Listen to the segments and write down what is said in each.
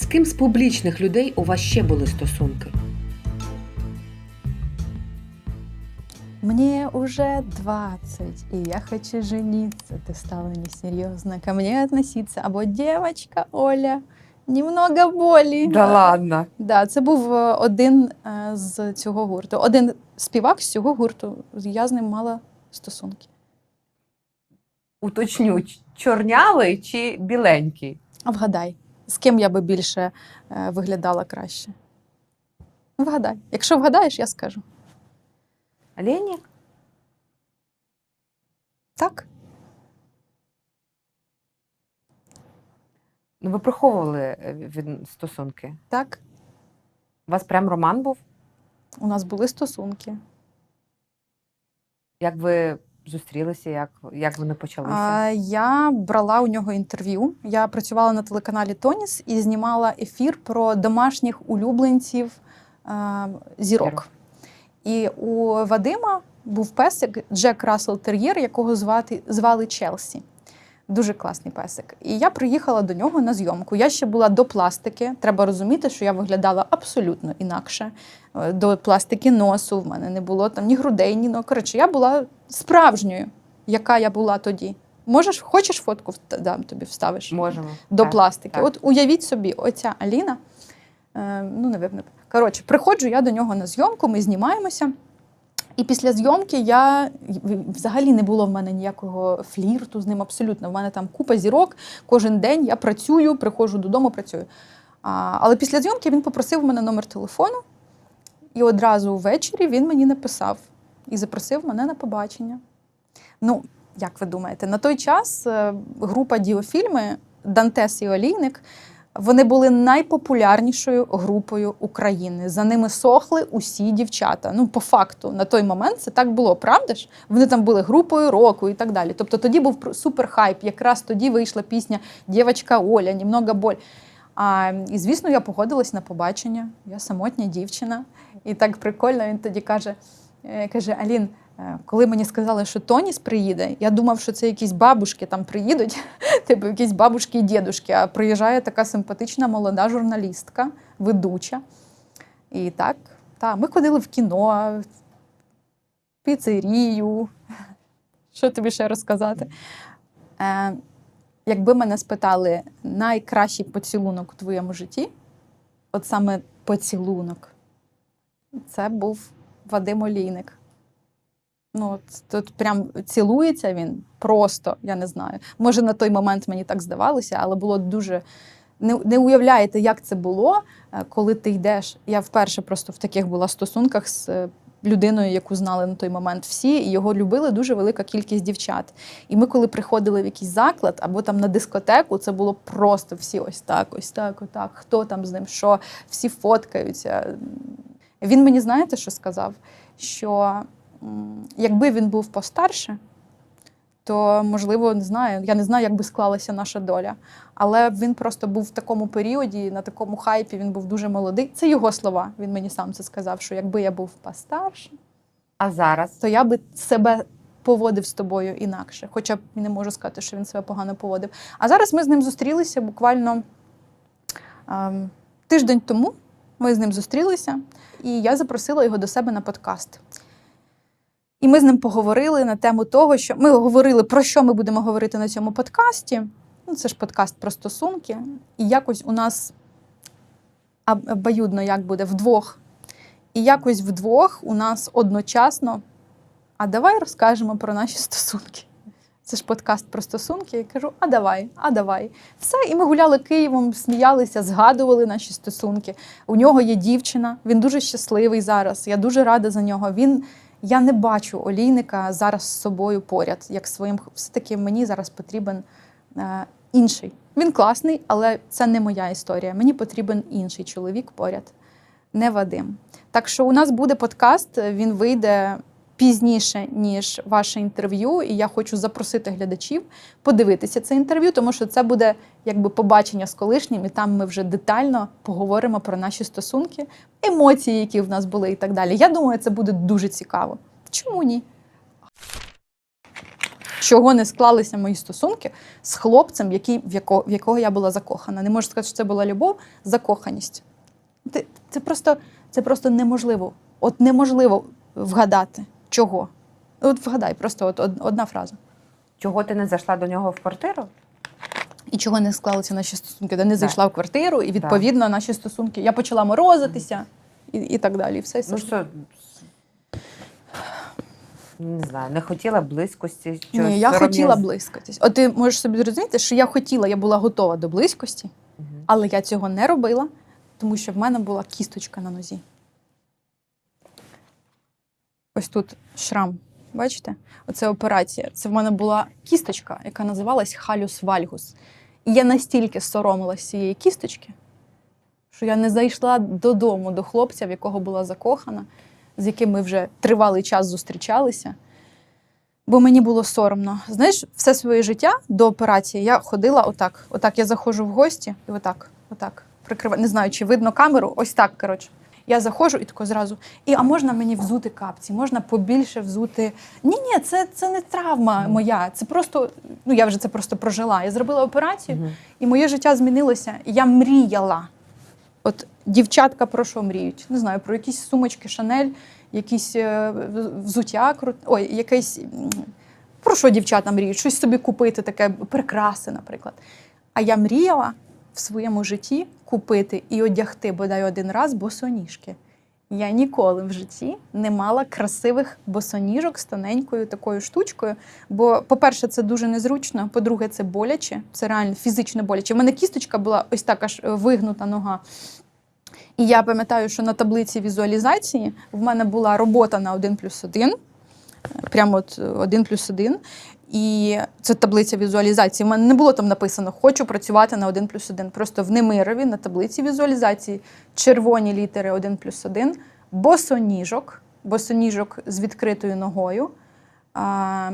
З ким з публічних людей у вас ще були стосунки? Мне уже 20, и я хочу жениться. Ты стала несерьезно ко мне относиться. Або девочка Оля, немного болі. ладно. Да, це був е, один е, з цього гурту. Один співак з цього гурту. Я з ним мала стосунки. Уточню, чорнявий чи біленький? А вгадай, з ким я би більше е, виглядала краще? Вгадай. Якщо вгадаєш, я скажу. Ленік? Так? Ну, ви приховували е, від стосунки. Так. У вас прям роман був? У нас були стосунки. Як ви зустрілися, як, як вони почалися? А, Я брала у нього інтерв'ю. Я працювала на телеканалі Тоніс і знімала ефір про домашніх улюбленців а, зірок. І у Вадима був песик Джек Рассел Тер'єр, якого звати, звали Челсі. Дуже класний песик. І я приїхала до нього на зйомку. Я ще була до пластики. Треба розуміти, що я виглядала абсолютно інакше. Е, До пластики носу в мене не було там ні грудей, ні ну, Коротше, я була справжньою, яка я була тоді. Можеш, хочеш фотку дам тобі вставиш? Можемо. до Так, пластики. так. От уявіть собі, оця Аліна. Е, ну, не випне. Коротше, приходжу я до нього на зйомку, ми знімаємося. І після зйомки я взагалі не було в мене ніякого флірту з ним абсолютно. В мене там купа зірок. Кожен день я працюю, приходжу додому, працюю. А, але після зйомки він попросив у мене номер телефону, і одразу ввечері він мені написав і запросив мене на побачення. Ну, як ви думаєте, на той час е, група діофільми Дантес і Олійник вони були найпопулярнішою групою України. За ними сохли усі дівчата. Ну, по факту, на той момент це так було, правда ж? Вони там були групою року і так далі. Тобто тоді був суперхайп. Якраз тоді вийшла пісня Дівочка Оля, німного боль. А, і звісно, я погодилась на побачення. Я самотня дівчина. І так прикольно він тоді каже: е, каже: Алін, коли мені сказали, що Тоніс приїде, я думав, що це якісь бабушки там приїдуть, типу якісь бабушки і дідушки. А приїжджає така симпатична молода журналістка, ведуча. І так, та, ми ходили в кіно, в піцерію. Що тобі ще розказати? Е, якби мене спитали найкращий поцілунок у твоєму житті, от саме поцілунок, це був Вадим Олійник. Ну, тут прям цілується він просто, я не знаю. Може, на той момент мені так здавалося, але було дуже. Не, не уявляєте, як це було, е, коли ти йдеш. Я вперше просто в таких була стосунках з е, людиною, яку знали на той момент всі, і його любили дуже велика кількість дівчат. І ми, коли приходили в якийсь заклад або там на дискотеку, це було просто всі ось так, ось так, отак. Хто там з ним, що, всі фоткаються. Він мені знаєте, що сказав? Що якби він був постарше, то можливо не знаю. Я не знаю, як би склалася наша доля. Але він просто був в такому періоді, на такому хайпі. Він був дуже молодий. Це його слова. Він мені сам це сказав. Що якби я був постарше, А зараз? то я би себе поводив з тобою інакше. Хоча б не можу сказати, що він себе погано поводив. А зараз ми з ним зустрілися буквально ем, тиждень тому. Ми з ним зустрілися, і я запросила його до себе на подкаст. І ми з ним поговорили на тему того, що ми говорили, про що ми будемо говорити на цьому подкасті. Ну, це ж подкаст про стосунки. І якось у нас обоюдно як буде вдвох. І якось вдвох у нас одночасно. А давай розкажемо про наші стосунки. Це ж подкаст про стосунки. Я кажу: а давай, а давай. Все, і ми гуляли Києвом, сміялися, згадували наші стосунки. У нього є дівчина, він дуже щасливий зараз. Я дуже рада за нього. Він я не бачу олійника зараз з собою поряд, як своїм все-таки мені зараз потрібен е, інший. Він класний, але це не моя історія. Мені потрібен інший чоловік поряд, не Вадим. Так що у нас буде подкаст, він вийде пізніше, ніж ваше інтерв'ю, і я хочу запросити глядачів подивитися це інтерв'ю, тому що це буде якби побачення з колишнім, і там ми вже детально поговоримо про наші стосунки, емоції, які в нас були, і так далі. Я думаю, це буде дуже цікаво. Чому ні? чого не склалися мої стосунки з хлопцем, який, в, якого, в якого я була закохана. Не можу сказати, що це була любов, закоханість. Це, це, просто, це просто неможливо. От неможливо вгадати, чого. От вгадай, просто от од- одна фраза. Чого ти не зайшла до нього в квартиру? І чого не склалися наші стосунки, де не Так. зайшла в квартиру, і відповідно наші стосунки. Я почала морозитися і, і так далі. І все, все. Ну що, не знаю, не хотіла близькості. чогось Ні, я хотіла близькатись. От ти можеш собі зрозуміти, що я хотіла, я була готова до близькості, Мгм. але я цього не робила, тому що в мене була кісточка на нозі. Ось тут шрам. Бачите? Оце операція. Це в мене була кісточка, яка називалась халюс вальгус. І я настільки соромилась цієї кісточки, що я не зайшла додому до хлопця, в якого була закохана, з яким ми вже тривалий час зустрічалися. Бо мені було соромно. Знаєш, все своє життя до операції я ходила отак. Отак я заходжу в гості і отак, отак. Прикриваю. Не знаю, чи видно камеру, ось так, коротше. Я заходжу і тако зразу. І а можна мені взути капці? Можна побільше взути. Ні, ні, це, це не травма моя. Це просто, ну я вже це просто прожила. Я зробила операцію, Мгм. і моє життя змінилося. І Я мріяла. От дівчатка про що мріють? Не знаю, про якісь сумочки Шанель, якісь е, взуття кру- Ой, якесь. Про що дівчата мріють? Щось собі купити, таке прикраси, наприклад. А я мріяла в своєму житті купити і одягти бодай один раз босоніжки. Я ніколи в житті не мала красивих босоніжок з тоненькою такою штучкою. Бо, по-перше, це дуже незручно. По-друге, це боляче, це реально фізично боляче. У мене кісточка була ось так аж е, вигнута нога. І я пам'ятаю, що на таблиці візуалізації в мене була робота на 1 плюс 1, прямо от 1 плюс 1. І це таблиця візуалізації. У мене не було там написано Хочу працювати на 1 плюс 1. Просто в Немирові на таблиці візуалізації червоні літери 1 плюс 1, босоніжок, босоніжок з відкритою ногою, а,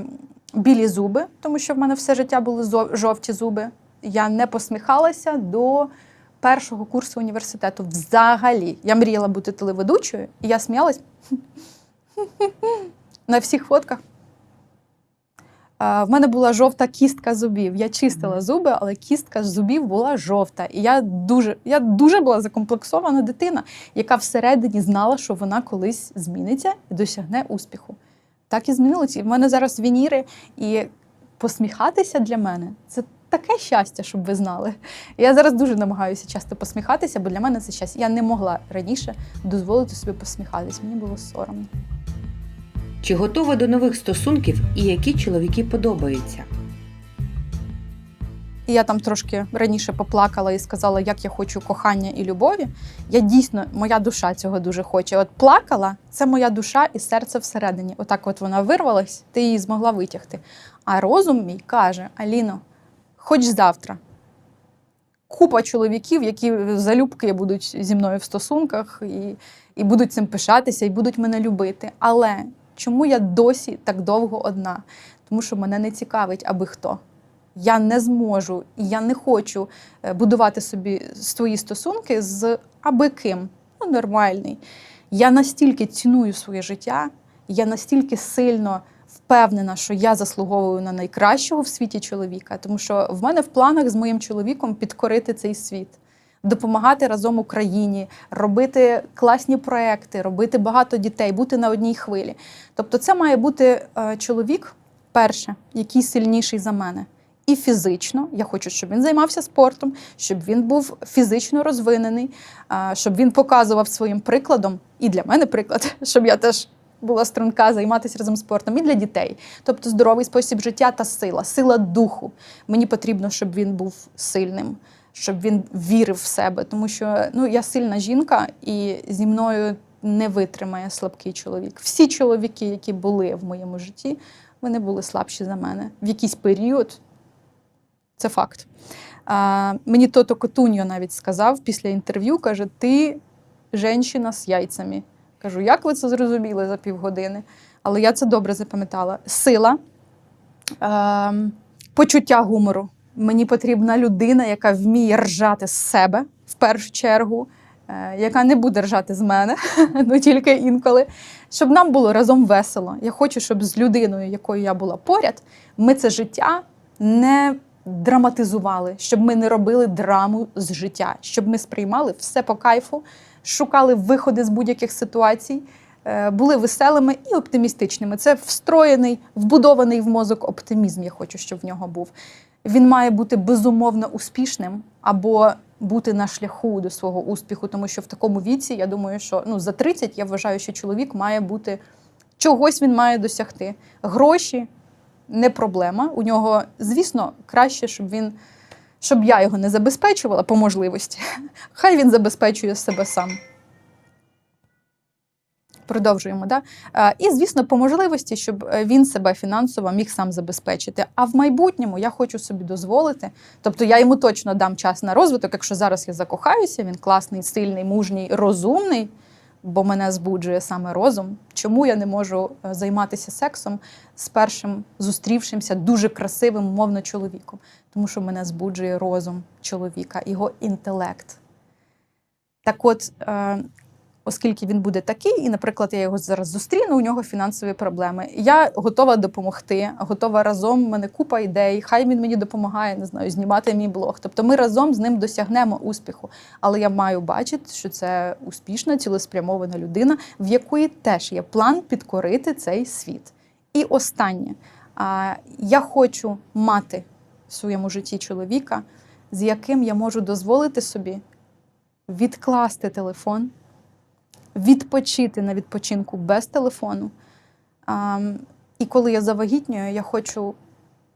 білі зуби, тому що в мене все життя були жовті зуби. Я не посміхалася до першого курсу університету. Взагалі. Я мріяла бути телеведучою, і я сміялась на всіх фотках. В мене була жовта кістка зубів. Я чистила зуби, але кістка зубів була жовта. І я дуже, я дуже була закомплексована дитина, яка всередині знала, що вона колись зміниться і досягне успіху. Так і змінилося. І в мене зараз вініри, і посміхатися для мене це таке щастя, щоб ви знали. Я зараз дуже намагаюся часто посміхатися, бо для мене це щастя. Я не могла раніше дозволити собі посміхатись. Мені було соромно. Чи готова до нових стосунків і які чоловіки подобаються? Я там трошки раніше поплакала і сказала, як я хочу кохання і любові. Я дійсно, моя душа цього дуже хоче. От плакала це моя душа і серце всередині. Отак, от вона вирвалась, ти її змогла витягти. А розум мій каже: Аліно, хоч завтра. Купа чоловіків, які залюбки будуть зі мною в стосунках, і, і будуть цим пишатися, і будуть мене любити. Але чому я досі так довго одна? Тому що мене не цікавить, аби хто. Я не зможу і я не хочу е, будувати собі свої стосунки з аби ким. Ну, нормальний. Я настільки ціную своє життя, я настільки сильно впевнена, що я заслуговую на найкращого в світі чоловіка, тому що в мене в планах з моїм чоловіком підкорити цей світ. Допомагати разом Україні, робити класні проекти, робити багато дітей, бути на одній хвилі. Тобто, це має бути е, чоловік, перше, який сильніший за мене. І фізично я хочу, щоб він займався спортом, щоб він був фізично розвинений, щоб він показував своїм прикладом, і для мене приклад, щоб я теж була струнка займатися разом спортом, і для дітей. Тобто здоровий спосіб життя та сила, сила духу. Мені потрібно, щоб він був сильним, щоб він вірив в себе, тому що ну, я сильна жінка, і зі мною не витримає слабкий чоловік. Всі чоловіки, які були в моєму житті, вони були слабші за мене. В якийсь період це факт. А, мені Тото Котуньо навіть сказав після інтерв'ю: каже: Ти жінка з яйцями. Кажу, як ви це зрозуміли за півгодини? Але я це добре запам'ятала. Сила, а, почуття гумору. Мені потрібна людина, яка вміє ржати з себе в першу чергу, е, яка не буде ржати з мене, ну тільки інколи. щоб нам було разом весело. Я хочу, щоб з людиною, якою я була поряд, ми це життя не драматизували, щоб ми не робили драму з життя, щоб ми сприймали все по кайфу, шукали виходи з будь-яких ситуацій, е, були веселими і оптимістичними. Це встроєний, вбудований в мозок оптимізм. Я хочу, щоб в нього був. Він має бути безумовно успішним або бути на шляху до свого успіху, тому що в такому віці я думаю, що ну за 30 я вважаю, що чоловік має бути чогось він має досягти. Гроші не проблема. У нього, звісно, краще, щоб він. Щоб я його не забезпечувала по можливості. Хай він забезпечує себе сам. Продовжуємо, да? Е, І, звісно, по можливості, щоб е, він себе фінансово міг сам забезпечити. А в майбутньому я хочу собі дозволити. Тобто я йому точно дам час на розвиток. Якщо зараз я закохаюся, він класний, сильний, мужній, розумний, бо мене збуджує саме розум. Чому я не можу е, займатися сексом з першим зустрівшимся дуже красивим, мовно чоловіком? Тому що мене збуджує розум чоловіка, його інтелект. Так от, оскільки він буде такий, і, наприклад, я його зараз зустріну, у нього фінансові проблеми. Я готова допомогти, готова разом. У мене купа ідей. Хай він мені допомагає, не знаю, знімати мій блог. Тобто ми разом з ним досягнемо успіху. Але я маю бачити, що це успішна, цілеспрямована людина, в якої теж є план підкорити цей світ. І останнє, я хочу мати в своєму житті чоловіка, з яким я можу дозволити собі відкласти телефон, відпочити на відпочинку без телефону. А, і коли я завагітнюю, я хочу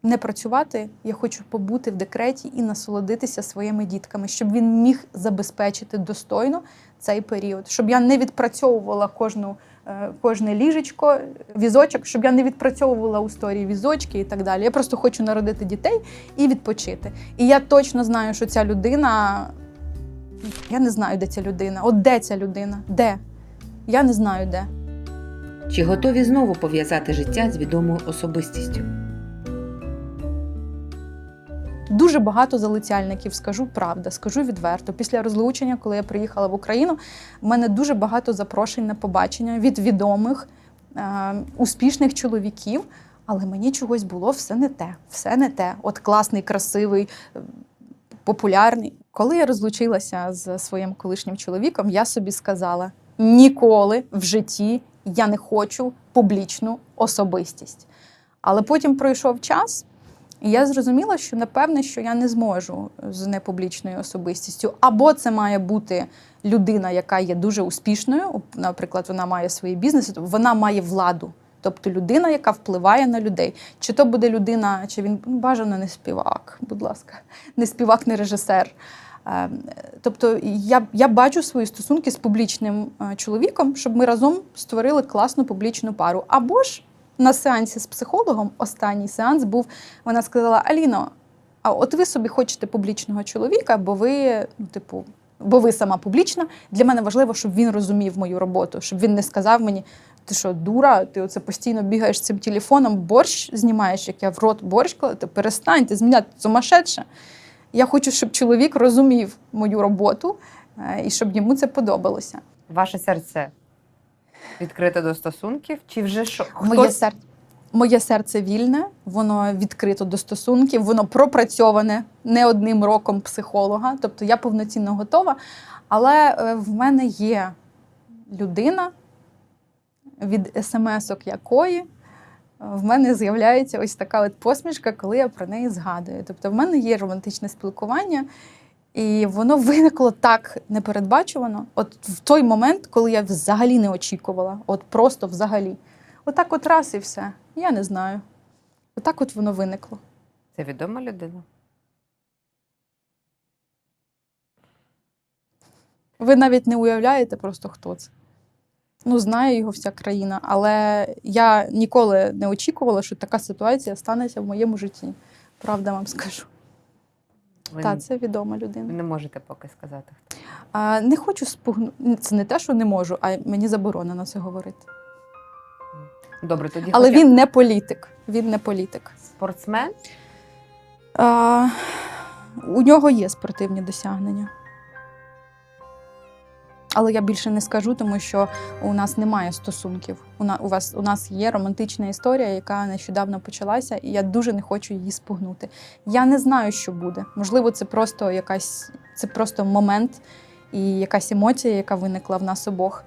не працювати, я хочу побути в декреті і насолодитися своїми дітками, щоб він міг забезпечити достойно цей період, щоб я не відпрацьовувала кожну. е, Кожне ліжечко, візочок, щоб я не відпрацьовувала у історії візочки і так далі. Я просто хочу народити дітей і відпочити. І я точно знаю, що ця людина. Я не знаю, де ця людина. От де ця людина? Де? Я не знаю де. Чи готові знову пов'язати життя з відомою особистістю? Дуже багато залицяльників, скажу правда, скажу відверто. Після розлучення, коли я приїхала в Україну, в мене дуже багато запрошень на побачення від відомих, е, успішних чоловіків. Але мені чогось було все не те, все не те. От класний, красивий, популярний. Коли я розлучилася з своїм колишнім чоловіком, я собі сказала: ніколи в житті я не хочу публічну особистість. Але потім пройшов час, і я зрозуміла, що напевне, що я не зможу з непублічною особистістю. Або це має бути людина, яка є дуже успішною. Наприклад, вона має свої бізнеси, вона має владу. Тобто людина, яка впливає на людей. Чи то буде людина, чи він ну, бажано не співак, будь ласка, не співак, не режисер. Е, Тобто я, я бачу свої стосунки з публічним е, чоловіком, щоб ми разом створили класну публічну пару. Або ж на сеансі з психологом, останній сеанс був, вона сказала: Аліно, а от ви собі хочете публічного чоловіка, бо ви, ну, типу, бо ви сама публічна. Для мене важливо, щоб він розумів мою роботу, щоб він не сказав мені. Ти що, дура, ти оце постійно бігаєш цим телефоном, борщ знімаєш, як я в рот борщ кладу, перестань, ти зміняти сумасшедше. Я хочу, щоб чоловік розумів мою роботу е, і щоб йому це подобалося. Ваше серце відкрите до стосунків? Чи вже що? Моє серце. Моє серце вільне, воно відкрито до стосунків, воно пропрацьоване не одним роком психолога. Тобто я повноцінно готова. Але е, в мене є людина, від смс-ок якої в мене з'являється ось така от посмішка, коли я про неї згадую. Тобто, в мене є романтичне спілкування, і воно виникло так непередбачувано. От в той момент, коли я взагалі не очікувала, от просто взагалі. Отак от раз і все. Я не знаю. Отак от воно виникло. Це відома людина? Ви навіть не уявляєте просто, хто це. Ну, знає його вся країна, але я ніколи не очікувала, що така ситуація станеться в моєму житті. Правда вам скажу. Ви, Так, це відома ви людина. не можете поки сказати. А, не хочу спугнути. Це не те, що не можу, а мені заборонено це говорити. Добре, тоді Але хоча він не політик. Він не політик. спортсмен. А, у нього є спортивні досягнення. Але я більше не скажу, тому що у нас немає стосунків. У, на, у, вас, у нас є романтична історія, яка нещодавно почалася, і я дуже не хочу її спугнути. Я не знаю, що буде. Можливо, це просто якась це просто момент і якась емоція, яка виникла в нас обох.